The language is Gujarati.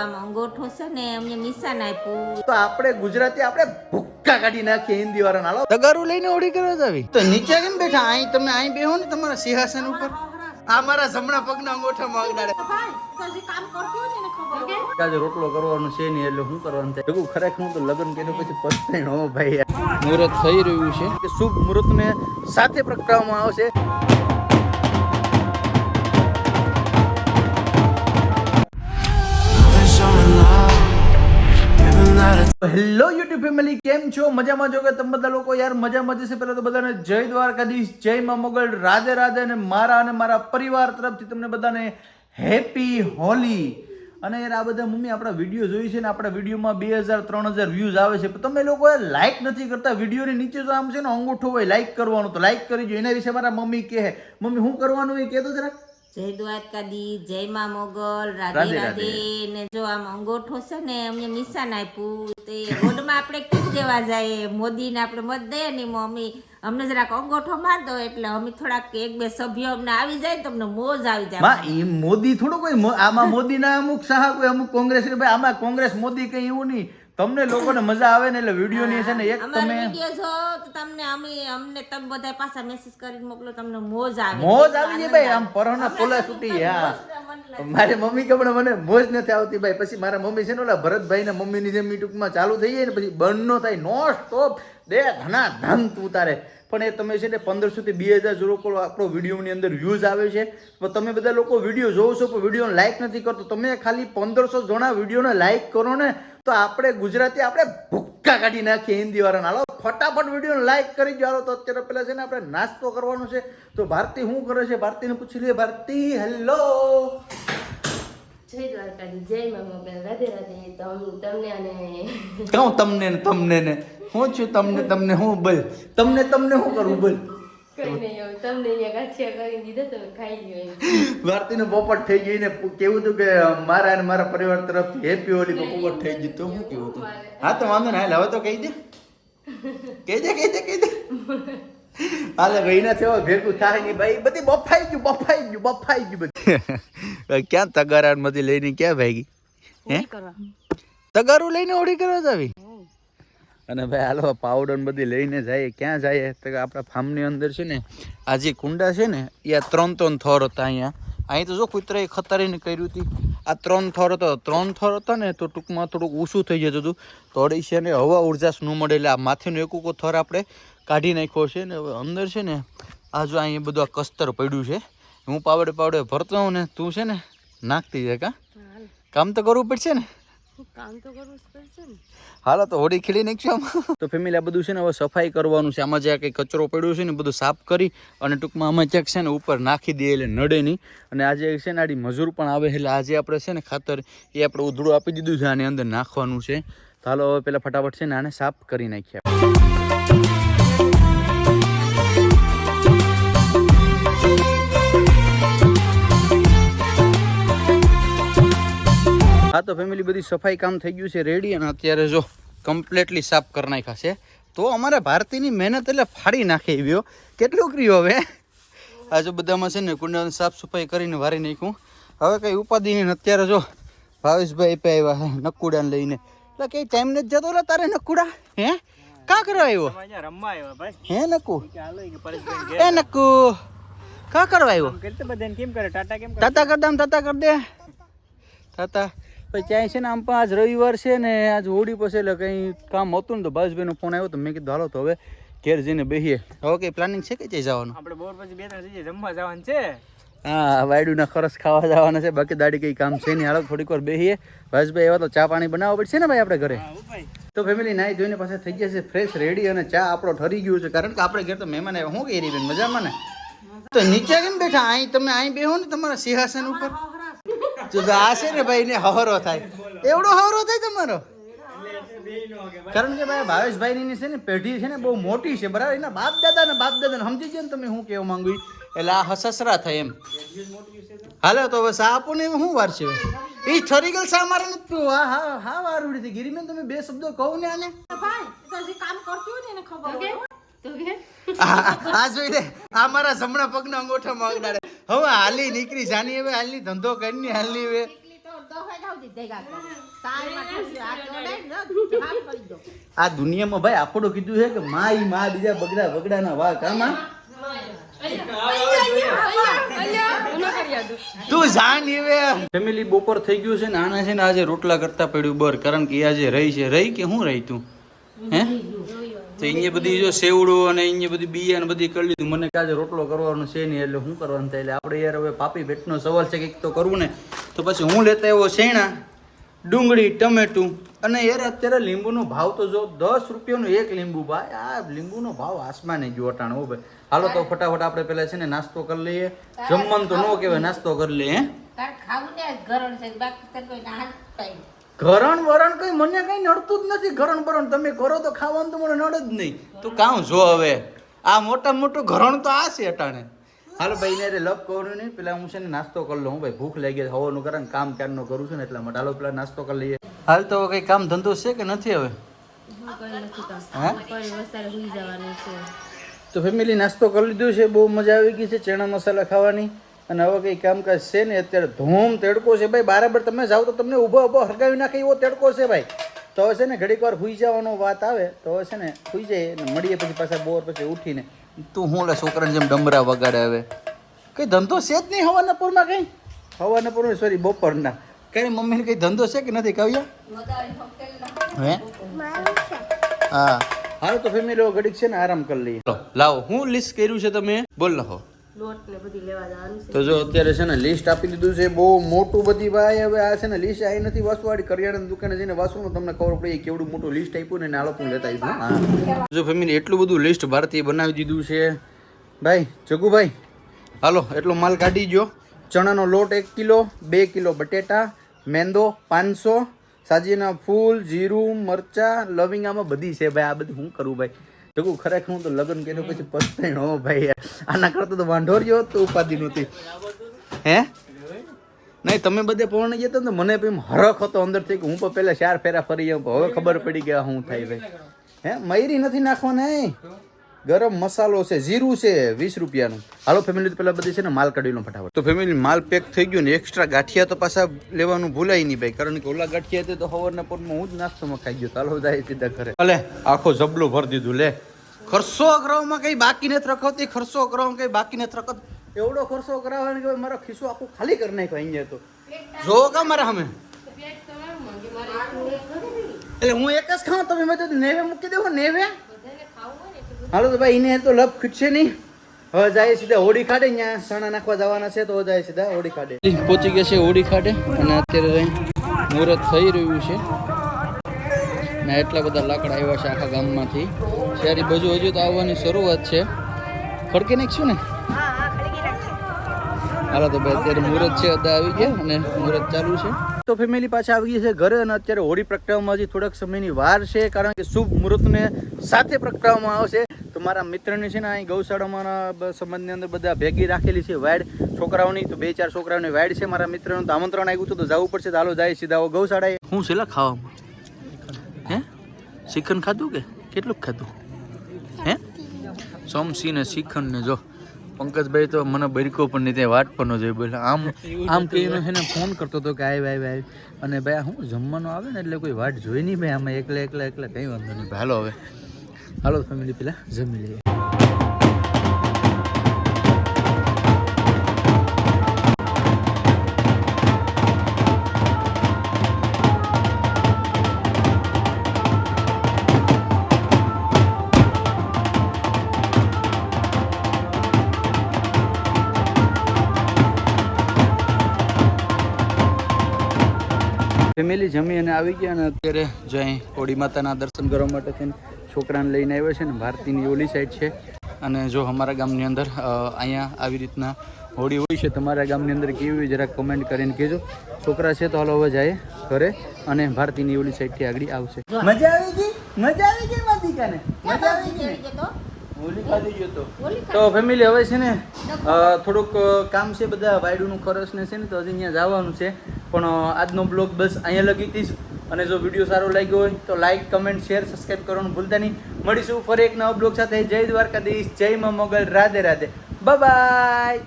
આમ અંગોઠો છે ને અમને મિશન આપ્યું. તો આપણે ગુજરાતી આપણે ભૂક્કા કાઢી નાખીએ હિન્દી વાળા હાલો. તગારું લઈને ઓડી કરવા જાવી. તો નીચે કેમ બેઠા? અહીં તમે અહીં બેહો ને તમારા સિંહાસન ઉપર. આ મારા જમણા પગના અંગોઠા માગડાડે રોટલો કરવાનો છે નહીં એટલે શું કરવાનું થાય? ખરેખર હું તો લગ્ન કર્યું પછી પસ્તાઈ હો ભાઈ. મુહૂર્ત થઈ રહ્યું છે. કે શુભ મુહૂર્તને સાથે પ્રગટાવવામાં આવશે. હેલો યુટ્યુબ ફેમિલી, કેમ છો? મજામાં છો કે તમે બધા લોકો? યાર, મજામાં જશે પહેલાં તો બધાને જય દ્વારકાધીશ, જય મા મોગલ રાધે રાધે અને મારા અને મારા પરિવાર તરફથી તમને બધાને હેપી હોલી. અને યાર, આ બધા મમ્મી આપણા વીડિયો જોઈ છે ને, આપણા વિડીયોમાં બે હજાર, ત્રણ હજાર વ્યૂઝ આવે છે. પણ તમે લોકો લાઈક નથી કરતા. વિડીયોની નીચે જો આમ છે ને અંગૂઠો હોય લાઈક કરવાનું. તો લાઈક કરી જો. એના વિશે મારા મમ્મી કહે. મમ્મી શું કરવાનું એ કહેતો જરા. જય દ્વારકાધી જય મા મોગલ રાધે રાધે ને જો આમ અંગોઠો છે ને અમને નિશાન આપ્યું. તે રોડમાં આપણે કેમ દેવા જાય મોદીને આપણે મત દઈએ ને મમ્મી અમને જરાક અંગોઠો માર દો એટલે અમે થોડાક એક બે સભ્યો અમને આવી જાય તમને મોજ આવી જાય માં એ મોદી થોડું કોઈ આમાં મોદીના અમુક સાહા કોઈ અમુક કોંગ્રેસ ભાઈ આમાં કોંગ્રેસ મોદી કઈ એવું નહીં. તમને લોકોને મજા આવે ને એટલે વીડિયો ની છે ને એક તમે વીડિયો જો તમને અમે અમને તમ બધા પાછા મેસેજ કરીને મોકલો તમને મોજ આવે. મોજ આવી જાય ભાઈ આમ પરોના પોલા છૂટી હા મારી મમ્મી કે પણ મને મોજ નથી આવતી ભાઈ. પછી મારા મમ્મી છે ને ઓલા ભરતભાઈ ને મમ્મી ની જેમ ટૂંકમાં ચાલુ થઈ જાય ને પછી બંધ નો થાય નો સ્ટોપ દે ઘણા ધન તું તારે. પણ એ તમે છે ને પંદરસો થી બે હજાર લોકો આપણો વિડીયોની અંદર વ્યૂઝ આવે છે. પણ તમે બધા લોકો વીડિયો જોવો છો પણ વીડિયો લાઈક નથી કરતો. તમે ખાલી પંદરસો જણા વિડીયોને લાઈક કરો ને તો આપણે ગુજરાતી આપણે ભૂક્કા કાઢી નાખીએ હિન્દી વાળાને. હાલો ફટાફટ વીડિયો લાઈક કરી દો હાલો તો અત્યારે પેલા છે ને આપણે નાસ્તો કરવાનો છે. તો ભારતી શું કરે છે? ભારતીને પૂછી લઈએ. ભારતી હેલો જય દ્વારકાધી જય મા મોગલ રાધે. રાધે તમને અને કહું તમને ને તમને ને. હું છું તમને તમને હું બોલ. તમને તમને શું કરવું બોલ. પોપટ થઈ ગઈ ને કેવું હતું કે મારા અને મારા પરિવાર તરફથી હેપી હોલી પોપટ થઈ ગયું તો શું કેવું હતું? હા તો વાંધો ના હવે તો કહી દે. કહી દે કહી દે કહી દે. હાલે ભાઈ ના થયો ભેગું થાય નહીં ભાઈ. બધી બફાઈ ગયું બફાઈ ગયું બફાઈ ગયું બધું. ક્યાં તગારા મધી લઈને ક્યાં ભાગી? હે? તગારું લઈને ઓડી કરવા જાવી અને ભાઈ હાલો પાવડર બધી લઈને જાય ક્યાં જાય તો કે આપણા ફાર્મની અંદર છે ને આ જે કુંડા છે ને એ આ ત્રણ ત્રણ થર હતા અહીંયા. અહીં તો જો કૂતરાએ ખતરીને કર્યું હતી આ ત્રણ થર હતો. ત્રણ થર હતા ને તો ટૂંકમાં થોડુંક ઊંચું થઈ જતું હતું. તો છે ને હવા ઊર્જા ન મળે એટલે આ માથેનો એક થર આપણે કાઢી નાખ્યો છે ને હવે અંદર છે ને આ જો અહીંયા બધું આ કસ્તર પડ્યું છે. હું પાવડે પાવડે ભરતો હોઉં ને તું છે ને નાખતી જાય કા. કામ તો કરવું પડશે ને. કામ તો કરવું જ પડશે ને. હાલો તો હોડી ખીલી નાખશું આમાં. તો ફેમિલી આ બધું છે ને હવે સફાઈ કરવાનું છે. આમાં જે કંઈ કચરો પડ્યો છે ને બધું સાફ કરી અને ટૂંકમાં આમાં ચેક છે ને ઉપર નાખી દઈએ એટલે નડે નહીં. અને આજે છે ને આડી મજૂર પણ આવે એટલે આજે આપણે છે ને ખાતર એ આપણે ઉધડું આપી દીધું છે આની અંદર નાખવાનું છે. તો હાલો હવે પેલા ફટાફટ છે ને આને સાફ કરી નાખ્યા હા તો ફેમિલી બધી સફાઈ કામ થઈ ગયું છે રેડી અને અત્યારે જો કમ્પ્લેટલી સાફ કરી નાખ્યા છે. તો અમારે ભારતીની મહેનત એટલે ફાડી નાખી એવી કેટલું કર્યું હવે? આજે બધામાં છે ને કુંડાની સાફ સફાઈ કરીને વારી નાખ્યું. હવે કંઈ ઉપાધિ નહીં અત્યારે જો ભાવેશભાઈ પે આવ્યા હે નકુડાને લઈને. એટલે કંઈ ટાઈમ નથી જતો એટલે તારે નકુડા? હે? કા કરવા આવ્યો? રમવા આવ્યો ભાઈ. હે નકુ? હે નકુ? કા કરવા આવ્યો? કેમ કરે? ટાટા કેમ કરે? કર દે તાતા પછી ત્યાં છે ને આમ પણ આજ રવિવાર છે ને આજ હોળી પછી એટલે કંઈ કામ હતું ને તો ભાવેશભાઈનો ફોન આવ્યો તો મેં કીધું હાલો તો હવે ઘેર જઈને બેહીએ. ઓકે પ્લાનિંગ છે કે જઈ જવાનું? આપણે બોર પછી બે ત્રણ જગ્યાએ જમવા જવાનું છે. હા વાયડુના ખરસ ખાવા જવાના છે બાકી દાડી કંઈ કામ છે નહીં. હાલો થોડીક વાર બેહીએ. ભાવેશભાઈ એવા તો ચા પાણી બનાવવા પડશે ને ભાઈ આપણે ઘરે? તો ફેમિલી નાઈ જોઈને પાસે થઈ જશે ફ્રેશ રેડી અને ચા આપણો ઠરી ગયું છે. કારણ કે આપણે ઘેર તો મહેમાન આવ્યા. શું કહી રહી બેન મજામાં ને? તો નીચે કેમ બેઠા? અહીં તમે અહીં બેહો ને તમારા સિંહાસન ઉપર. તો આ છે ને ભાઈ ને હવરો થાય. એવડો હવરો થાય તમારો? કારણ કે ભાઈ ભાવેશભાઈ ની છે ને પેઢી છે ને બહુ મોટી છે બરાબર? એના બાપ દાદા ને બાપ દાદા સમજી ગયા ને તમે શું કહેવા માંગુ એટલે આ હસસરા થાય એમ. હાલો તો હવે સા આપો ને શું વાર છે એ ઠરી ગયેલ સા મારે નથી. હા હા હા વાર ઉડી હતી. ગિરીબેન તમે બે શબ્દો કહો ને આને. તો કે તો કે? આ જોઈ લે આ મારા જમણા પગના અંગોઠા માગડાડે હવે હાલી નીકળી જાની હવે હાલની ધંધો કરીને હાલની હવે. ને કરે. આ ને, કરી દુનિયામાં ભાઈ આપણું કીધું છે કે મા ઈ માં બીજા બગડા બગડાના વાહ કામાં તું જાણ હવે. ફેમિલી બપોર થઈ ગયું છે ને આના છે ને આજે રોટલા કરતા પડ્યું બર કારણ કે આજે રહી છે. રહી કે હું રહી તું? હે? તો અહીંયા બધી જો સેવડો અને અહીંયા બધી બિયા ને બધી કરી લીધું. મને કે આજે રોટલો કરવાનો છે નહીં, એટલે શું કરવાનું થાય? એટલે આપણે યાર હવે પાપી પેટનો સવાલ છે કંઈક તો કરવું ને. તો પછી હું લેતા એવો શેણા, ડુંગળી, ટમેટું અને યાર અત્યારે લીંબુનો ભાવ તો જો દસ રૂપિયાનું એક લીંબુ ભાઈ, આ લીંબુનો ભાવ આસમાને જો અટાણ હો ભાઈ. હાલો તો ફટાફટ આપણે પેલા છે ને નાસ્તો કરી લઈએ. જમવાનું તો ન કહેવાય, નાસ્તો કરી લઈએ ઘરણ વરણ કઈ મને કઈ નડતું જ નથી. ઘરણ બરણ તમે કરો તો ખાવાનું તો મને નડે જ નહીં. તો કામ જો હવે. આ મોટા મોટું ઘરણ તો આ છે અટાણે. હાલ ભાઈ ને લપ કહું નહીં. પેલા હું છે ને નાસ્તો કરી લઉં. ભાઈ ભૂખ લાગી ગઈ હવાનું કારણ કામ ક્યારનું કરું છું ને એટલા માટે. હાલો પેલા નાસ્તો કરી લઈએ. હાલ તો કઈ કામ ધંધો છે કે નથી હવે? હા તો ફેમિલી નાસ્તો કરી લીધો છે. બહુ મજા આવી ગઈ છે ચણા મસાલા ખાવાની. અને હવે કંઈ કામકાજ છે ને અત્યારે ધૂમ તેડકો છે. ભાઈ બરાબર તમે જાઓ તો તમને ઊભો ઊભો હરગાવી નાખે એવો તેડકો છે ભાઈ. તો હવે છે ને ઘડીક વાર હુઈ જવાનો વાત આવે તો હવે છે ને હુઈ જઈએ ને મળીએ પછી પાછા બોર પછી ઉઠીને. તું હું લે છોકરાને જેમ ડમરા વગાડે હવે કંઈ ધંધો છે જ નહીં હવાના પૂરમાં હવાનપુરમાં હવાના પૂરમાં સોરી બપોરના. કઈ મમ્મીને કઈ ધંધો છે કે નથી? કાવ્યા? હે? હા. હાલો તો ફેમિલી ઘડીક છે ને આરામ કરી લઈએ. લાવો. હું લિસ્ટ કર્યું છે તમે? બોલ લખો. તો જો અત્યારે છે ને લિસ્ટ આપી દીધું છે, બહુ મોટું બધી ભાઈ. હવે આ છે ને લિસ્ટ આવી નથી વાસવાડી કરિયાણાની દુકાને જઈને વાસુનું તમને ખબર પડી કેવડું મોટું લિસ્ટ આપ્યું ને નાલો હું લેતા આવ્યું હા. જો ફેમિલી એટલું બધું લિસ્ટ ભારતીય બનાવી દીધું છે. ભાઈ, જગુભાઈ, હાલો, એટલો માલ કાઢી ગયો. ચણાનો લોટ એક કિલો, બે કિલો બટેટા, મેંદો પાંચસો, સાજીના ફૂલ, જીરું, મરચા લવિંગામાં બધી છે ભાઈ. આ બધી હું કરું ભાઈ? જગુ ખરેખર હું તો લગ્ન કર્યું પછી પસ્તાઈ હો ભાઈ. આના કરતા તો વાંઢો રહ્યો તો ઉપાધિ નહોતી. હે? નહીં તમે બધે જતો ને તો મને એમ હરખ હતો અંદરથી કે હું પણ પહેલાં ચાર ફેરા ફરી જાઉં હવે ખબર પડી ગયા હું થાય ભાઈ. હે? મયરી નથી નાખવાના. ગરમ મસાલો છે જીરું છે વીસ રૂપિયાનું. હાલો ફેમિલી તો પેલા બધી છે ને માલ કાઢી લો ફટાફટ. તો ફેમિલી માલ પેક થઈ ગયો ને એક્સ્ટ્રા ગાંઠિયા તો પાછા લેવાનું ભૂલાય નહીં ભાઈ કારણ કે ઓલા ગાંઠિયા તે તો સવારના પોરમાં હું જ નાસ્તામાં ખાઈ ગયો. ચાલો જાય સીધા ઘરે. અલે આખો જબલો ભરી દીધું લે. ખર્ચો કરાવવામાં કઈ બાકી નથી રખવતી ખર્ચો કરાવવામાં કઈ બાકી નથી રખત. એવડો ખર્ચો કરાવવાનો કે મારો ખિસ્સો આખું ખાલી કરી નાખ્યો અહીંયા તો. જો કા મારા અમે એટલે હું એક જ ખાઉં તમે મેં તો નેવે મૂકી દેવો નેવે? હાલો તો ભાઈ એને તો લપ ખૂટશે નહીં. હવે જાય સીધા હોડી ખાડે ત્યાં સણા નાખવા જવાના છે તો જાય સીધા હોડી ખાડે. પહોંચી ગયા છે હોડી ખાડે અને અત્યારે મુહૂર્ત થઈ રહ્યું છે. ને એટલા બધા લાકડા આવ્યા છે આખા ગામમાંથી. શહેરી બાજુ હજુ તો આવવાની શરૂઆત છે. ખડકી નાખશું ને? હાલો તો ભાઈ અત્યારે મુહૂર્ત છે અદા આવી ગયા અને મુહૂર્ત ચાલુ છે. તો ફેમિલી પાછા આવી ગઈ છે ઘરે અને અત્યારે હોળી પ્રગટાવવામાં હજી થોડાક સમયની વાર છે કારણ કે શુભ મુહૂર્તને સાથે પ્રગટાવવામાં આવશે. મારા મિત્રની છે ને અહીં ગૌશાળામાં સંબંધની અંદર બધા ભેગી રાખેલી છે વાડ. છોકરાઓની તો બે ચાર છોકરાઓની વાડ છે મારા મિત્રનું. તો આમંત્રણ આવ્યું હતું તો જવું પડશે. તો હાલો જાય સીધા ગૌશાળાએ. હું છેલ્લા ખાવામાં? હે? શ્રીખંડ ખાધું કે? કેટલું ખાધું? હે? સોમસી ને શ્રીખંડ ને જો. પંકજભાઈ તો મને બરકો પણ નહીં ત્યાં વાટ પણ ન જોઈ બોલે. આમ આમ કહીને છે ને ફોન કરતો હતો કે આવ આવ આવ અને ભાઈ હું જમવાનું આવે ને? એટલે કોઈ વાટ જોઈ નહીં ભાઈ આમાં એકલા એકલા એકલા. કંઈ વાંધો નહીં. ભાઈ હાલો હવે. હાલો ફેમિલી પેલા જમી લઈએ ફેમિલી જમી અને આવી ગયા અને અત્યારે જો અહીં હોળી માતાના દર્શન કરવા માટે થઈને છોકરાને લઈને આવ્યો છે ને ભારતીની ઓલી સાઈડ છે. અને જો અમારા ગામની અંદર અહીંયા આવી રીતના હોળી હોય છે તમારા ગામની અંદર કેવી જરા જરાક કમેન્ટ કરીને કહેજો. છોકરા છે તો હાલો હવે જાય ઘરે અને ભારતીની ઓલી સાઈડથી આગળ આવશે. મજા આવી ગઈ? મજા આવી ગઈ માતિકાને મજા આવી ગઈ? તો? હોલી ખાધી ગયો તો. ફેમિલી હવે છે ને થોડુંક કામ છે બધા વાયડુનું ખરસ ને છે ને તો હજી અહીંયા જવાનું છે. પણ આજનો બ્લોગ બસ અહીંયા લગી હતી. અને જો વીડિયો સારો લાગ્યો હોય તો લાઈક કમેન્ટ શેર સબસ્ક્રાઈબ કરવાનું ભૂલતા નહીં. મળીશું ફરી એક નવા બ્લોગ સાથે. જય દ્વારકાધીશ, જય મા મોગલ, રાધે રાધે. બાય